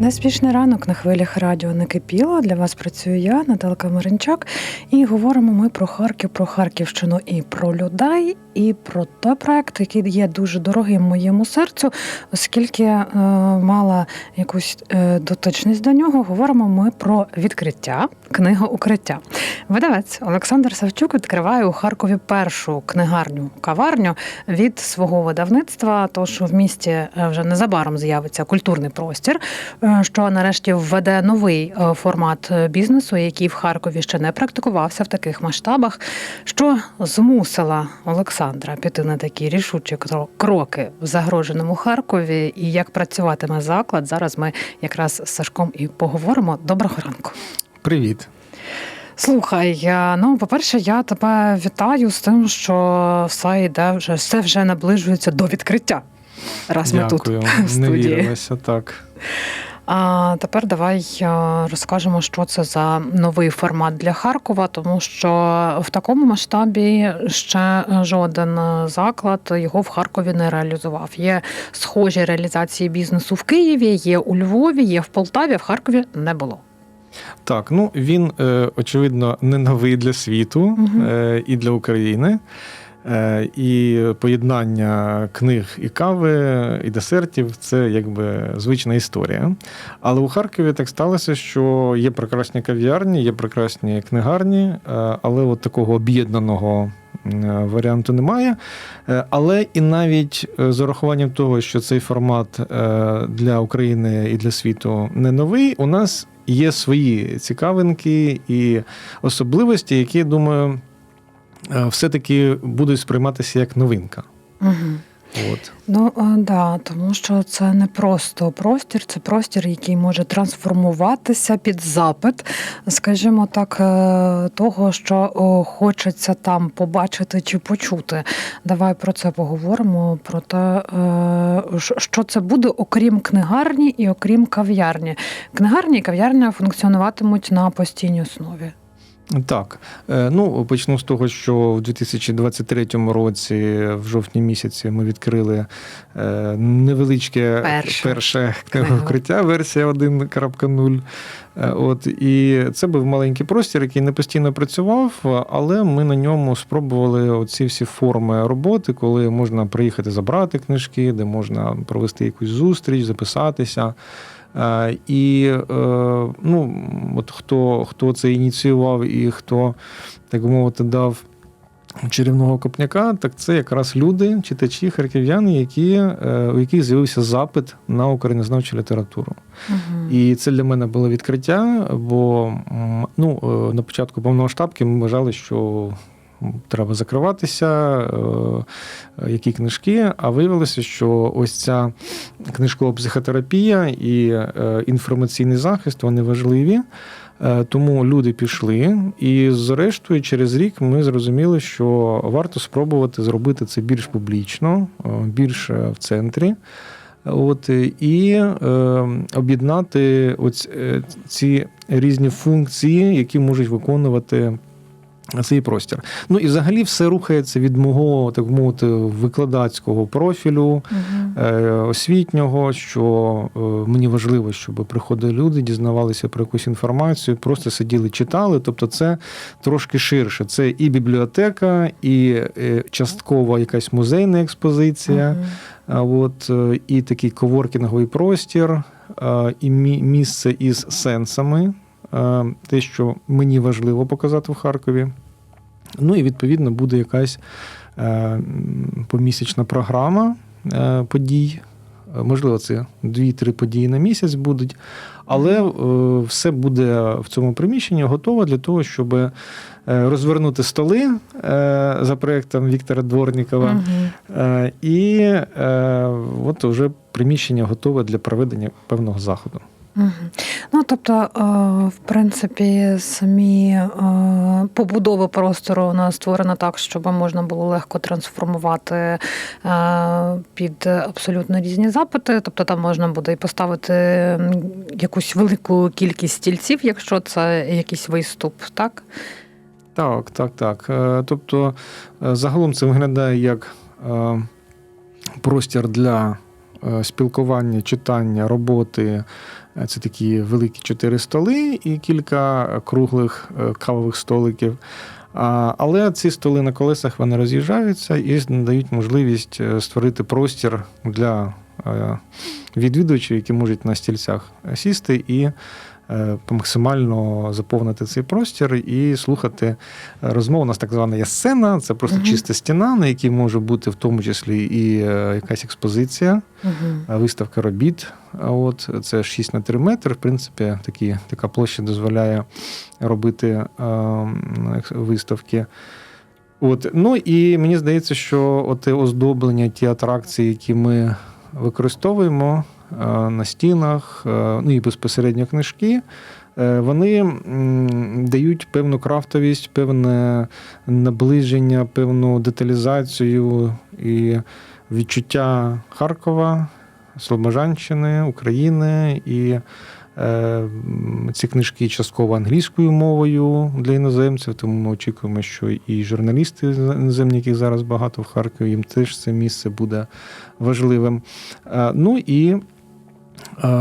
Неспішний ранок на хвилях радіо не кипіло. Для вас працюю я, Наталка Маринчак, і говоримо ми про Харків, про Харківщину і про людей, і про той проект, який є дуже дорогим моєму серцю, оскільки е, мала якусь е, дотичність до нього. Говоримо ми про відкриття книга укриття. Видавець Олександр Савчук відкриває у Харкові першу книгарню каварню від свого видавництва. Тож в місті е, вже незабаром з'явиться культурний простір, що нарешті введе новий е, формат е, бізнесу, який в Харкові ще не практикувався в таких масштабах. Що змусила Олександра піти на такі рішучі кро- кроки в загроженому Харкові, і як працюватиме заклад. Зараз ми якраз з Сашком і поговоримо. Доброго ранку. Привіт. Слухай, ну по-перше, я тебе вітаю з тим, що все йде вже все вже наближується до відкриття. Раз ми тут Дякую. в Не вірилося так. А тепер давай е, розкажемо, що це за новий формат для Харкова, тому що в такому масштабі ще жоден заклад його в Харкові не реалізував. Є схожі реалізації бізнесу в Києві, є у Львові, є в Полтаві, а в Харкові не було. Так, ну він, е, очевидно, не новий для світу е, і для України. Е, І поєднання книг і кави, і десертів це якби звична історія. Але у Харкові так сталося, що є прекрасні кав'ярні, є прекрасні книгарні, е, але от такого об'єднаного варіанту немає. Е, Але і навіть е, з урахуванням того, що цей формат е, для України і для світу не новий, у нас є свої цікавинки і особливості, які, думаю, е, все-таки будуть сприйматися як новинка. Угу. От. Ну е, да, тому що це не просто простір, це простір, який може трансформуватися під запит, скажімо так, е, того, що хочеться там побачити чи почути. Давай про це поговоримо. Про те, е, що це буде, окрім книгарні і окрім кав'ярні. Книгарні і кав'ярня функціонуватимуть на постійній основі. Так, Е, ну почну з того, що в 2023 році, в жовтні місяці, ми відкрили е, невеличке Перше. перше Книга. вкриття, версія 1.0. Е, От і це був маленький простір, який не постійно працював, але ми на ньому спробували оці всі форми роботи, коли можна приїхати забрати книжки, де можна провести якусь зустріч, записатися. Е, І е, ну, от хто, хто це ініціював і хто, так би мовити, дав чарівного копняка, так це якраз люди, читачі, харків'яни, які, е, у яких з'явився запит на українознавчу літературу. Угу. І це для мене було відкриття, бо ну, на початку повномасштабки ми вважали, що треба закриватися, е, які книжки. А виявилося, що ось ця книжкова психотерапія і е, інформаційний захист вони важливі. Е, Тому люди пішли, і зрештою, через рік ми зрозуміли, що варто спробувати зробити це більш публічно, більш в центрі. От і е, об'єднати е, ці різні функції, які можуть виконувати цей простір. Ну і взагалі все рухається від мого, так мовити, викладацького профілю, Угу. е, освітнього, що е, мені важливо, щоб приходили люди, дізнавалися про якусь інформацію, просто сиділи, читали. Тобто, це трошки ширше. Це і бібліотека, і е, часткова якась музейна експозиція. А От е, і такий коворкінговий простір, е, і мі- місце із сенсами, те, що мені важливо показати в Харкові. Ну і відповідно буде якась е, помісячна програма е, подій. Е, Можливо, це 2-3 події на місяць будуть, але е, все буде в цьому приміщенні готово для того, щоб е, розвернути столи е, за проєктом Віктора Дворнікова. Угу. Е, І е, от вже приміщення готове для проведення певного заходу. Ну тобто, е, в принципі, самі е, побудови простору нас створена так, щоб можна було легко трансформувати е, під абсолютно різні запити. Тобто там можна буде і поставити якусь велику кількість стільців, якщо це якийсь виступ, так? Так, так, так. Тобто, загалом це виглядає як простір для спілкування, читання, роботи. Е, Це такі великі чотири столи і кілька круглих е, кавових столиків. Але ці столи на колесах вони роз'їжджаються і надають можливість е, створити простір для е, відвідувачів, які можуть на стільцях сісти і е, максимально заповнити цей простір і слухати розмову. У нас так звана є сцена, це просто Мгм. чиста стіна, на якій може бути в тому числі і е, якась експозиція, Мгм. е, виставка робіт. От це 6 на 3 метри. В принципі, такі, така площа дозволяє робити е, виставки. От. Ну і мені здається, що оте оздоблення, ті атракції, які ми використовуємо е, на стінах, е, ну і безпосередньо книжки, е, вони дають певну крафтовість, певне наближення, певну деталізацію і відчуття Харкова, Слобожанщини, України і. е, Ці книжки частково англійською мовою для іноземців, тому ми очікуємо, що і журналісти іноземні, яких зараз багато в Харкові, їм теж це місце буде важливим. Е, Ну і е,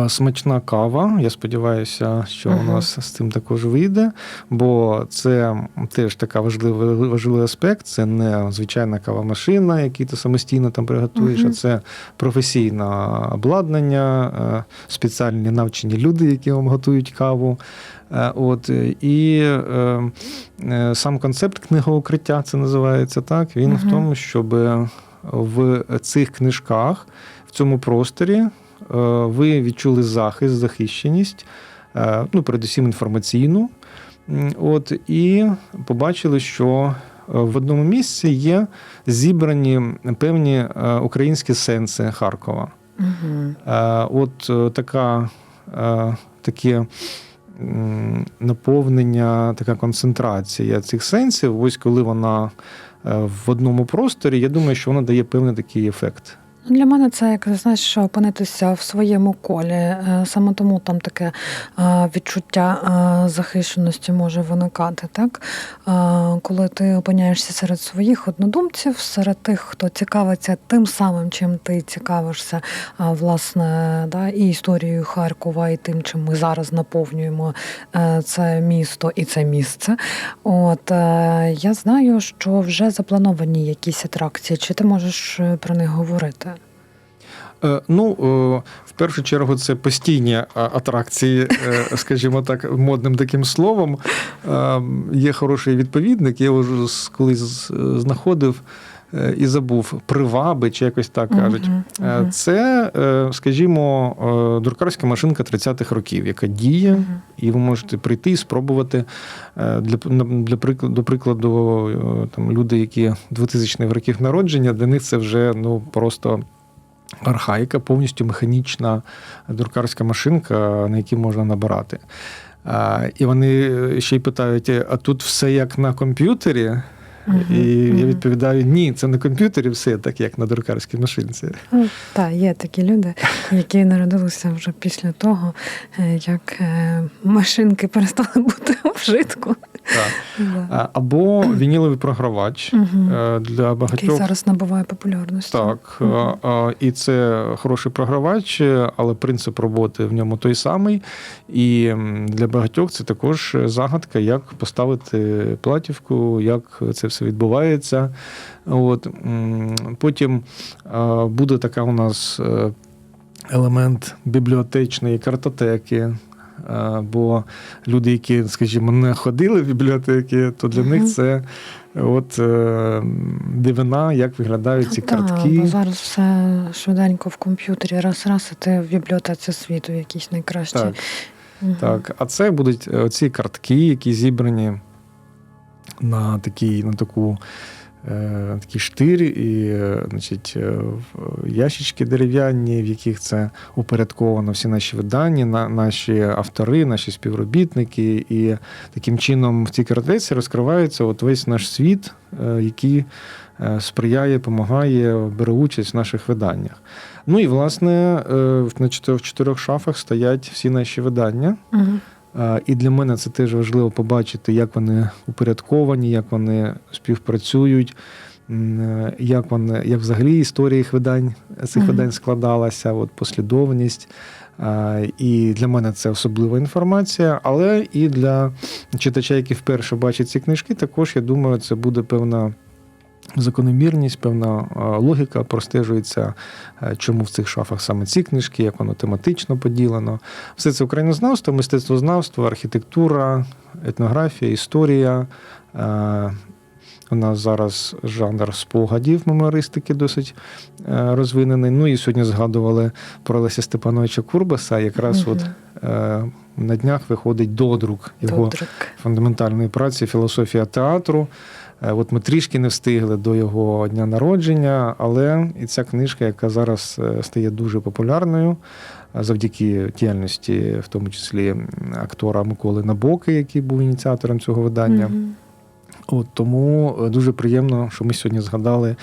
смачна кава. Я сподіваюся, що у нас з цим також вийде, бо це теж така важливий, важливий аспект. Це не звичайна кавомашина, яку ти самостійно там приготуєш, Мгм. а це професійне обладнання, е, спеціальні навчені люди, які вам готують каву. Е, От і е, е, сам концепт книгоукриття це називається так. Він Мгм. в тому, щоб в цих книжках, в цьому просторі, е, ви відчули захист, захищеність, е, ну, передусім інформаційну. От, і побачили, що е, в одному місці є зібрані певні е, українські сенси Харкова. Е, От е, така, е, таке наповнення, така концентрація цих сенсів, ось коли вона е, в одному просторі, я думаю, що вона дає певний такий ефект. Для мене це як знаєш, опинитися в своєму колі. Е, Саме тому там таке е, відчуття е, захищеності може виникати, так? Коли ти опиняєшся серед своїх однодумців, серед тих, хто цікавиться тим самим, чим ти цікавишся, власне, да, і історією Харкова, і тим, чим ми зараз наповнюємо це місто і це місце. От я знаю, що вже заплановані якісь атракції. Чи ти можеш про них говорити? Е, Ну, е, в першу чергу, це постійні атракції, е, скажімо так, модним таким словом. Є хороший відповідник, я вже колись знаходив і забув приваби, чи якось так кажуть. Це, скажімо, друкарська машинка 30-х років, яка діє, і ви можете прийти і спробувати. Для, для прикладу, до прикладу, там, люди, які 2000-х років народження, для них це вже ну, просто архаїка, повністю механічна друкарська машинка, на якій можна набирати. І вони ще й питають: а тут все як на комп'ютері? Мгм, І я відповідаю: ні, це на комп'ютері все так, як на друкарській машинці. Ну, Так, є такі люди, які народилися вже після того, е, як е, машинки перестали бути в вжитку. Так. Або вініловий програвач е, для Який багатьох. зараз набуває популярності. Так, а, і це хороший програвач, е, але принцип роботи в ньому той самий. І для багатьох це також загадка, як поставити платівку, як це все відбувається. От. Потім буде така у нас е, елемент бібліотечної картотеки. А, Бо люди, які, скажімо, не ходили в бібліотеки, то для Мгм. них це от е, дивина, як виглядають ці Так, картки. бо зараз все швиденько в комп'ютері, раз-раз, і ти в бібліотеці світу якісь найкращі. Так, Мгм. так. А це будуть е, ці картки, які зібрані на такий, на таку. Е, Такі штирі і е, значить, е, ящички дерев'яні, в яких це упорядковано всі наші видання, на, наші автори, наші співробітники. І таким чином в цій картеці розкривається от весь наш світ, який сприяє, допомагає, бере участь в наших виданнях. Ну і власне на чотирьох, шафах стоять всі наші видання. Мгм. А, І для мене це теж важливо побачити, як вони упорядковані, як вони співпрацюють. е, як вони, як взагалі історія їх видань цих видань складалася, от послідовність. Е, І для мене це особлива інформація, але і для читача, який вперше бачить ці книжки, також я думаю, це буде певна закономірність, певна е, логіка простежується, е, чому в цих шафах саме ці книжки, як воно тематично поділено. Все це українознавство, мистецтвознавство, архітектура, етнографія, історія. Е, У нас зараз жанр спогадів мемористики досить розвинений. Ну і сьогодні згадували про Леся Степановича Курбаса. Якраз Мгм. от е, на днях виходить додрук його Додрик. фундаментальної праці Філософія театру. Е, От ми трішки не встигли до його дня народження, але і ця книжка, яка зараз е, стає дуже популярною е, завдяки діяльності, в тому числі актора Миколи Набоки, який був ініціатором цього видання. Мгм. От тому дуже приємно, що ми сьогодні згадали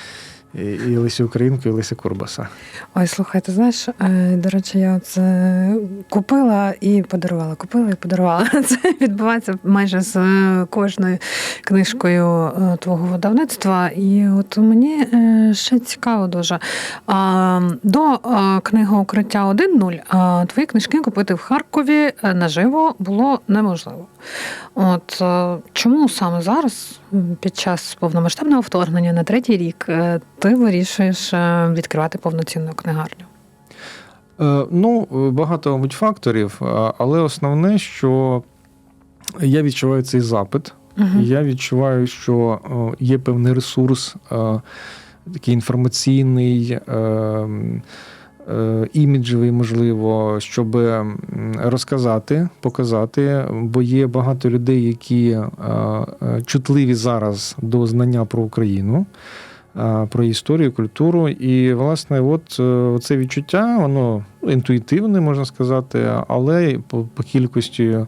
і- і Лесю Українку, і Леся Курбаса. Ой, слухай, ти знаєш, е, до речі, я це купила і подарувала. Купила і подарувала. Це відбувається майже з е, кожною книжкою е, твого видавництва. І от мені ще цікаво дуже. До книги Укриття 1.0 а, твої книжки купити в Харкові наживо було неможливо. От чому саме зараз, під час повномасштабного вторгнення на третій рік, ти вирішуєш е, відкривати повноцінну книгарню? Е, Ну, е, багато мабуть, факторів, але основне, що я відчуваю цей запит. Мгм. Я відчуваю, що є певний ресурс, такий інформаційний, іміджевий, можливо, щоб розказати, показати. Бо є багато людей, які чутливі зараз до знання про Україну. Про історію, культуру, і власне, от е, це відчуття, воно інтуїтивне, можна сказати, але по, по кількості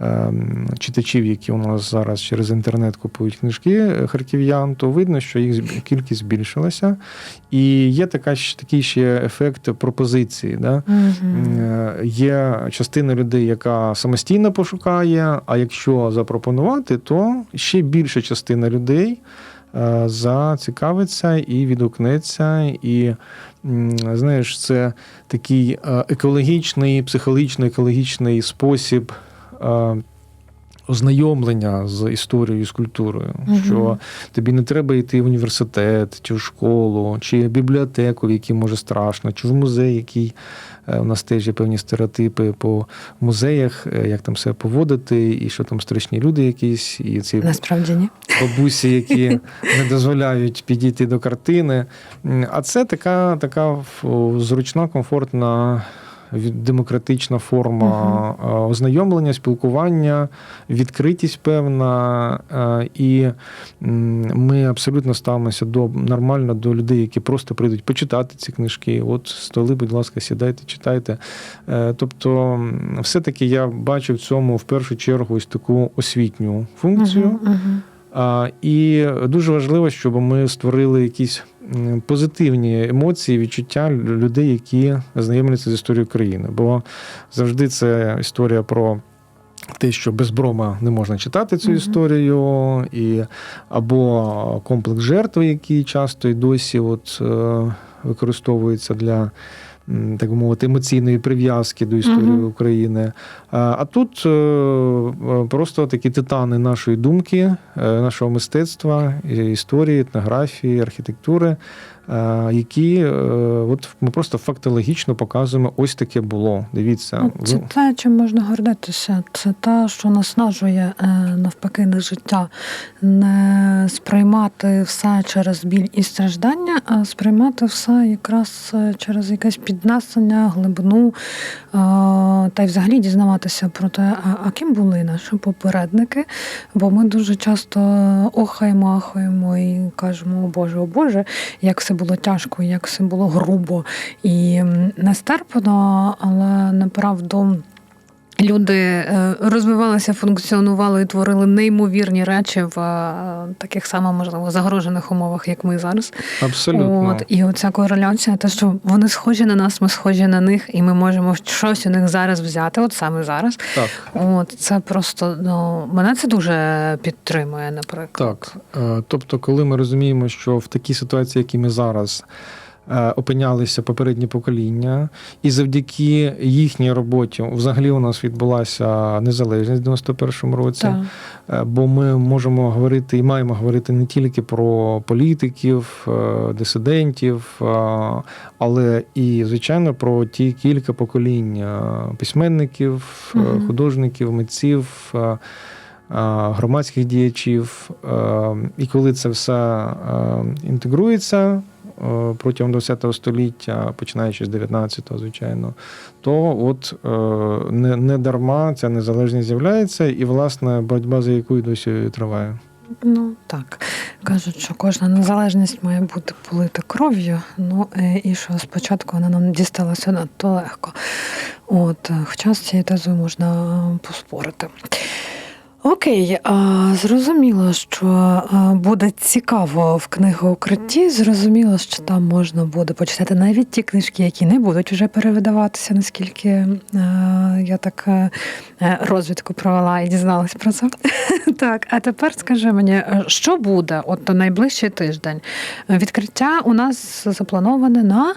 ем, читачів, які у нас зараз через інтернет купують книжки харків'ян, то видно, що їх кількість збільшилася. І є така, такий ще ефект пропозиції. Да? Е, Є частина людей, яка самостійно пошукає, а якщо запропонувати, то ще більша частина людей зацікавиться і відгукнеться. І знаєш, це такий е, екологічний, психологічно-екологічний спосіб. е, Ознайомлення з історією, з культурою, Мгм. що тобі не треба йти в університет, чи в школу, чи в бібліотеку, в якій може страшно, чи в музей, який е, у нас теж є певні стереотипи по музеях, е, як там себе поводити, і що там страшні люди якісь, і ці Насправді ні. бабусі, які не дозволяють підійти до картини. А це така, така зручна, комфортна. Демократична форма е, ознайомлення, спілкування, відкритість певна, е, і ми абсолютно ставимося до нормально до людей, які просто прийдуть почитати ці книжки. От столи, будь ласка, сідайте, читайте. Е, Тобто, все-таки я бачу в цьому в першу чергу ось таку освітню функцію. Мгм. А, І дуже важливо, щоб ми створили якісь позитивні емоції, відчуття людей, які знайомляться з історією країни. Бо завжди це історія про. Те, що без брома не можна читати цю Мгм. історію, і або комплекс жертви, який часто і досі от, е, використовується для так би мовити, емоційної прив'язки до історії Мгм. України. А, тут е, е, просто такі титани нашої думки, е, нашого мистецтва, історії, етнографії, архітектури, які е, от ми просто фактологічно показуємо, ось таке було. Дивіться, Ну, Це те, чим можна гордитися. Це те, що наснажує е, навпаки на життя. Не сприймати все через біль і страждання, а сприймати все якраз е, через якесь піднесення, глибину, е, та й взагалі дізнаватися про те, а, а ким були наші попередники. Бо ми дуже часто охаємо, ахаємо і кажемо, о Боже, о Боже, як все було тяжко, як все було грубо і нестерпно, але направду. Люди е, розвивалися, функціонували і творили неймовірні речі в е, таких само можливо загрожених умовах, як ми зараз. Абсолютно. От і оця кореляція, те, що вони схожі на нас, ми схожі на них, і ми можемо щось у них зараз взяти, от саме зараз. Так. От це просто ну мене це дуже підтримує, наприклад. Так. Е, Тобто, коли ми розуміємо, що в такій ситуації, які ми зараз. Е, Опинялися попередні покоління, і завдяки їхній роботі взагалі у нас відбулася незалежність в 91-му році. Так. Е, Бо ми можемо говорити і маємо говорити не тільки про політиків, е, дисидентів, але і, звичайно, про ті кілька поколінь письменників, Мгм. художників, митців. Громадських діячів, і коли це все інтегрується протягом ХХ століття, починаючи з 19-го, звичайно, то от е, не, не дарма ця незалежність з'являється, і власне боротьба за яку і досі триває. Ну так кажуть, що кожна незалежність має бути полита кров'ю. Ну е, і що спочатку вона нам дісталася надто легко. От, е, хоча з цією тезою можна е, поспорити. Окей, а, зрозуміло, що а, буде цікаво в книгоукритті. Зрозуміло, що там можна буде почитати навіть ті книжки, які не будуть вже перевидаватися, наскільки е, я так е, е, розвідку провела і дізналась про це. Так, а тепер скажи мені, е, що буде от найближчий тиждень? Відкриття у нас заплановане на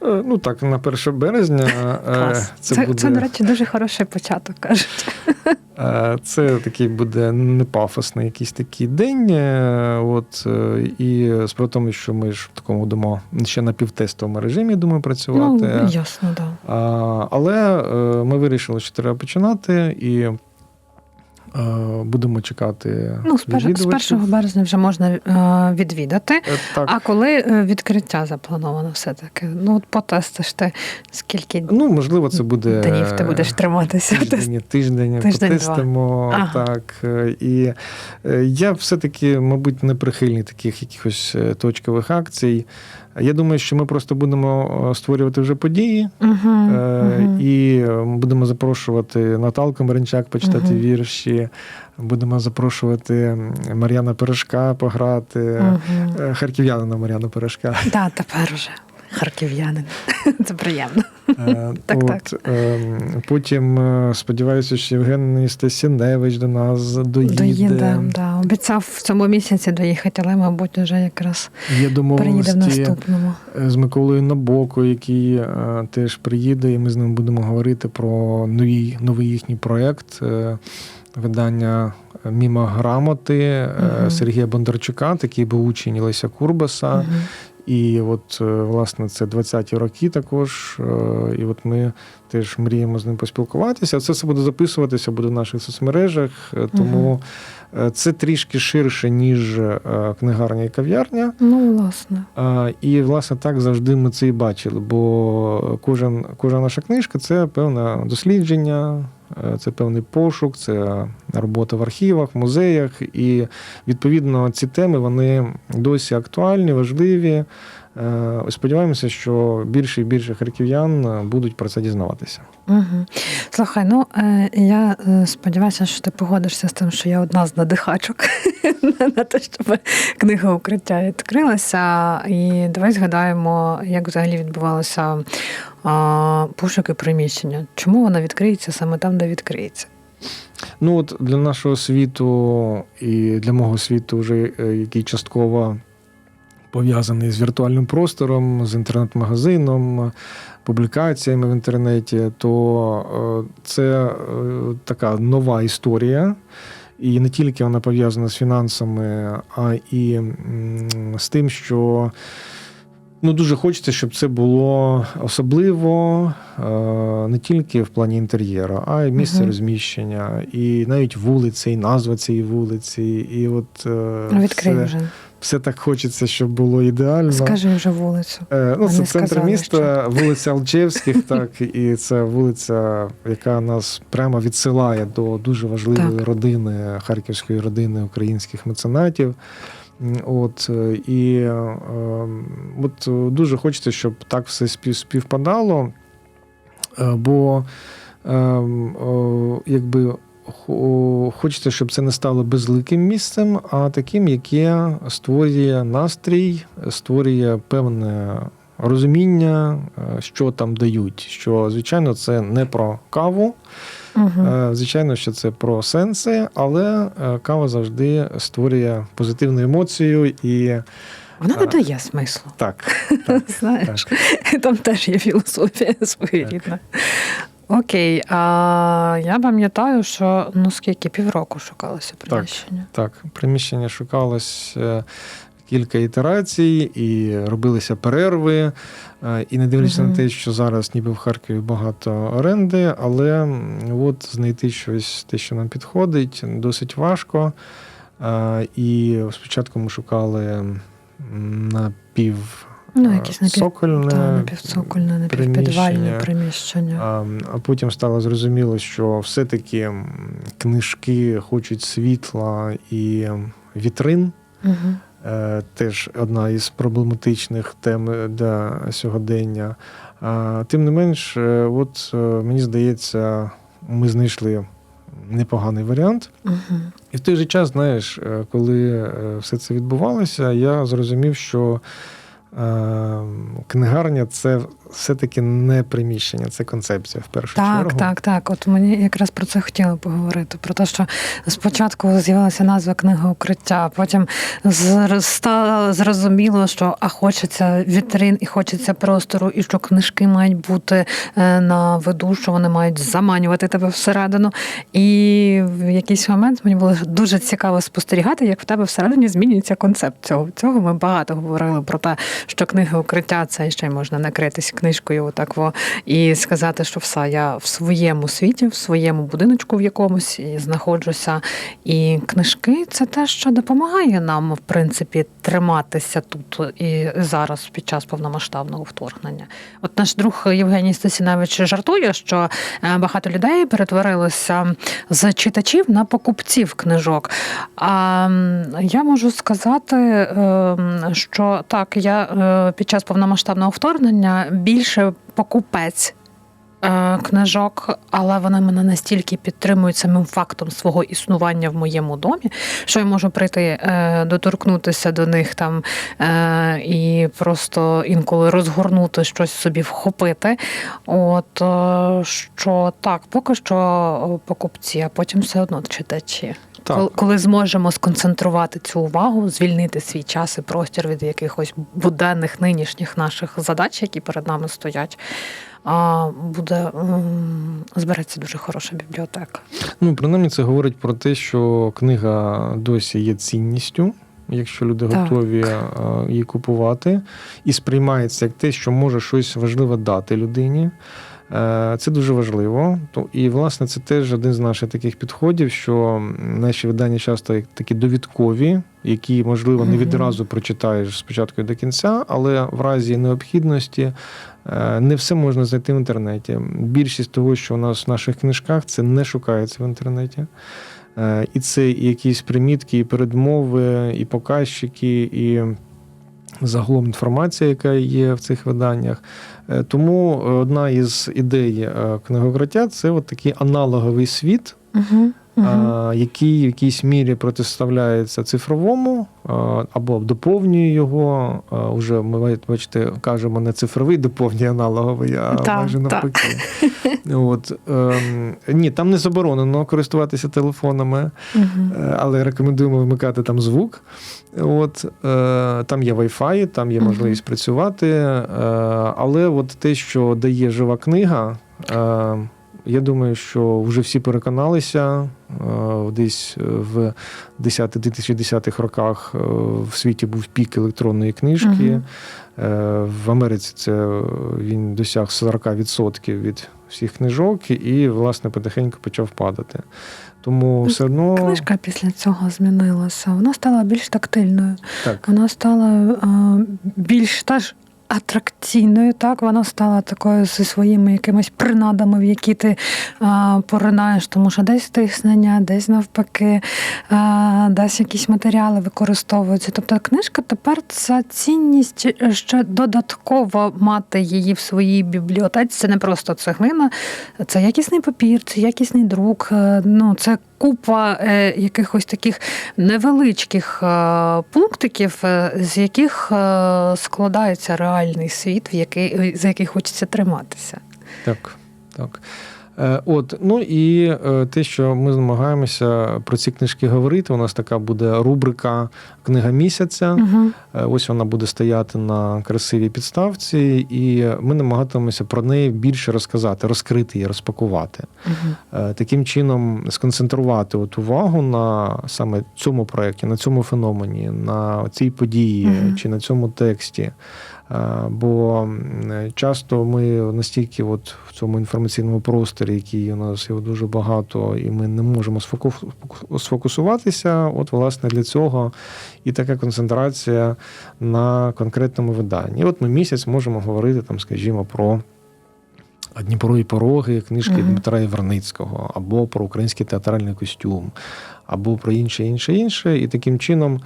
Ну так, на 1 березня е, Клас. це, Це, буде це, до речі, дуже хороший початок, кажуть. е, це такий буде не пафосний якийсь такий день. е, От е, і в тому, що ми ж в такому будемо ще на півтестовому режимі думаю працювати. Ну, ясно, так. Да. Але е, ми вирішили, що треба починати, і е, будемо чекати. Ну, з, пер... з 1 березня вже можна е, відвідати. Е, Так. А коли е, відкриття заплановано все-таки? Ну, от потестиш ти, скільки Ну, можливо, це буде днів ти будеш триматися. тиждень, тиждень, Тиждень-два. потестимо. Ага. Так. е, І е, я все-таки, мабуть, не прихильний таких якихось е, точкових акцій. Я думаю, що ми просто будемо е, створювати вже події. Е, угу. І е, будемо запрошувати Наталку Маринчак почитати Мгм. вірші. Будемо запрошувати Мар'яна Пирожка пограти, харків'янина Мар'яна Пирожка. Так, тепер уже харків'янин. Це приємно. Е, Так, От, ем, Потім е, сподіваюся, що Євген Стасіневич до нас доїде. Доїде, да. Обіцяв в цьому місяці доїхати, але, мабуть, вже якраз Є приїде в наступному. е, з Миколою Набоко, який теж приїде, і ми з ним будемо говорити про новий, новий їхній проєкт. Видання Міма грамоти Мгм. Сергія Бондарчука, такий був учень Леся Курбаса. Мгм. І от, е, власне, це 20-ті роки також. е, І от ми теж мріємо з ним поспілкуватися. Це все буде записуватися, буде в наших соцмережах. е, Тому е, це трішки ширше, ніж книгарня і кав'ярня. Ну, власне. І, власне, так завжди ми це і бачили. Бо кожен, кожна наша книжка це певне дослідження, це певний пошук, це робота в архівах, музеях. І відповідно ці теми вони досі актуальні, важливі. Е, Сподіваємося, що більше і більше харків'ян е, будуть про це дізнаватися. Угу. Слухай, ну е, я е, сподіваюся, що ти погодишся з тим, що я одна з надихачок на те, щоб книга укриття відкрилася. І давай згадаємо, як взагалі відбувалося а, пошуки приміщення. Чому вона відкриється саме там, де відкриється? Ну от для нашого світу і для мого світу, вже е, який частково пов'язаний з віртуальним простором, з інтернет-магазином, публікаціями в інтернеті, то е, це е, така нова історія. І не тільки вона пов'язана з фінансами, а і з тим, що ну, дуже хочеться, щоб це було особливо е, не тільки в плані інтер'єру, а й місце Мгм. розміщення, і навіть вулиці, і назва цієї вулиці. І от е, Ну, Відкрий все, вже. все так хочеться, щоб було ідеально. Скажи вже вулицю. Е, Ну, це центр сказали, міста, вулиця Алчевських, так, і це вулиця, яка нас прямо відсилає до дуже важливої Так. родини, харківської родини українських меценатів. От, е, і е, от дуже хочеться, щоб так все спів, співпадало, е, бо якби хочеться, щоб це не стало безликим місцем, а таким, яке створює настрій, створює певне розуміння, що там дають. Що, звичайно, це не про каву. Угу. Е, Звичайно, що це про сенси, але е, кава завжди створює позитивну емоцію і Вона а, додає смислу. так. так, Знаєш, там теж є філософія своєрідна. Окей, а я пам'ятаю, що ну скільки півроку шукалося приміщення. Так, приміщення шукалось е, кілька ітерацій, і робилися перерви. Е, І не дивлячись Мгм. на те, що зараз ніби в Харкові багато оренди, але от знайти щось, те, що нам підходить, досить важко. Е, І спочатку ми шукали напів. Ну, е, якісь напів- сокольне, Та, напівцокольне, напівпідвальне приміщення. приміщення. А, а потім стало зрозуміло, що все-таки книжки хочуть світла і вітрин. Угу. Е, Теж одна із проблематичних тем для сьогодення. Тим не менш, е, от е, мені здається, ми знайшли непоганий варіант. Угу. І в той же час, знаєш, коли все це відбувалося, я зрозумів, що е, книгарня це все-таки не приміщення, це концепція в першу Так, чергу. так, так. так. От мені якраз про це хотіла поговорити. Про те, що спочатку з'явилася назва книга укриття, потім стало зрозуміло, що а хочеться вітрин і хочеться простору, і що книжки мають бути е, на виду, що вони мають заманювати тебе всередину. І в якийсь момент мені було дуже цікаво спостерігати, як в тебе всередині змінюється концепт цього. Цього ми багато говорили про те, що книга укриття це ще й можна накритись книжкою, отак во і сказати, що все, я в своєму світі, в своєму будиночку в якомусь і знаходжуся. І книжки це те, що допомагає нам, в принципі, триматися тут і зараз під час повномасштабного вторгнення. От наш друг Євгеній Стасіневич жартує, що е, багато людей перетворилося з читачів на покупців книжок. А я можу сказати, ем, що так, я е, під час повномасштабного вторгнення більше покупець. е, Книжок, але вони мене настільки підтримують самим фактом свого існування в моєму домі, що я можу прийти е, доторкнутися до них там е, і просто інколи розгорнути щось собі вхопити. От що так, поки що покупці, а потім все одно читачі. Так. Коли зможемо сконцентрувати цю увагу, звільнити свій час і простір від якихось буденних нинішніх наших задач, які перед нами стоять, а, буде збереться дуже хороша бібліотека. Ну, принаймні, це говорить про те, що книга досі є цінністю, якщо люди Так. готові її купувати, і сприймається як те, що може щось важливе дати людині. Е, Це дуже важливо. І, власне, це теж один з наших таких підходів, що наші видання часто такі довідкові, які, можливо, не відразу прочитаєш спочатку до кінця, але в разі необхідності е, не все можна знайти в інтернеті. Більшість того, що у нас в наших книжках, це не шукається в інтернеті. Е, І це і якісь примітки, і передмови, і показчики, і загалом інформація, яка є в цих виданнях. Е, Тому е, одна із ідей е, книгокриття це от такий аналоговий світ, Угу. А, який в якійсь мірі протиставляється цифровому або доповнює його. Уже ми бачите, кажемо не цифровий доповнює аналоговий, а Так, майже так. навпаки. От, ем, ні, там не заборонено користуватися телефонами, е, але рекомендуємо вмикати там звук. От, е, там є Wi-Fi, там є можливість працювати. Е, але от те, що дає жива книга. Е, я думаю, що вже всі переконалися е, десь в 10-2010-х роках е, в світі був пік електронної книжки. Е, В Америці це е, він досяг 40% від всіх книжок, і, власне, потихеньку почав падати. Тому все одно Книжка після цього змінилася. Вона стала більш тактильною. так. Вона стала е, більш теж атракційною. Так, вона стала такою зі своїми якимись принадами, в які ти а, поринаєш, тому що десь тиснення, десь навпаки, а, десь якісь матеріали використовуються. Тобто книжка тепер це цінність ще додатково мати її в своїй бібліотеці. Це не просто цеглина, це якісний папір, це якісний друк. е, Ну, це купа е, якихось таких невеличких е, пунктиків, е, з яких складається реальний світ, в який, за який хочеться триматися. Так, так. Е, От, ну і е, те, що ми намагаємося про ці книжки говорити. У нас така буде рубрика Книга місяця. Угу. Ось вона буде стояти на красивій підставці, і ми намагатимемося про неї більше розказати, розкрити її, розпакувати. Угу. Таким чином сконцентрувати от увагу на саме цьому проєкті, на цьому феномені, на цій події Мгм. чи на цьому тексті. Е, Бо часто ми настільки от в цьому інформаційному просторі, який у нас його дуже багато, і ми не можемо сфокусуватися. От, власне, для цього і така концентрація на конкретному виданні. І от ми місяць можемо говорити, там, скажімо, про. Дніпро і пороги книжки Мгм. Дмитра Єверницького, або про український театральний костюм, або про інше, інше, інше. І таким чином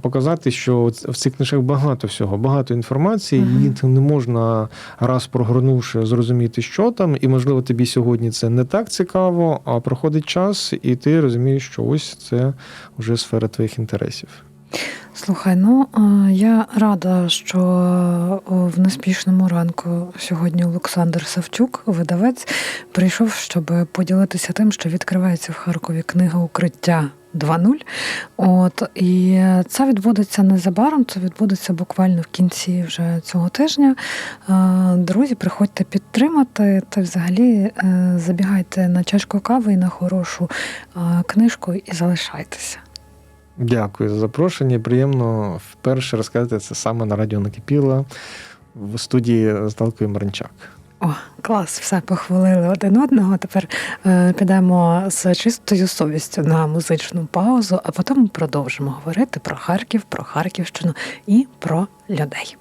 показати, що в цих книжках багато всього, багато інформації, Мгм. її не можна раз прогорнувши, зрозуміти, що там, і можливо тобі сьогодні це не так цікаво, а проходить час, і ти розумієш, що ось це вже сфера твоїх інтересів. Слухай, ну е, я рада, що е, в неспішному ранку сьогодні Олександр Савчук, видавець, прийшов, щоб поділитися тим, що відкривається в Харкові книга Укриття 2.0. От і це відбудеться незабаром. Це відбудеться буквально в кінці вже цього тижня. Е, Друзі, приходьте підтримати та взагалі забігайте на чашку кави і на хорошу книжку і залишайтеся. Дякую за запрошення. Приємно вперше розказати це саме на радіо Накипіла в студії з Далкою Маринчак. О, клас, все похвалили один одного. Тепер е, підемо з чистою совістю на музичну паузу, а потім продовжимо говорити про Харків, про Харківщину і про людей.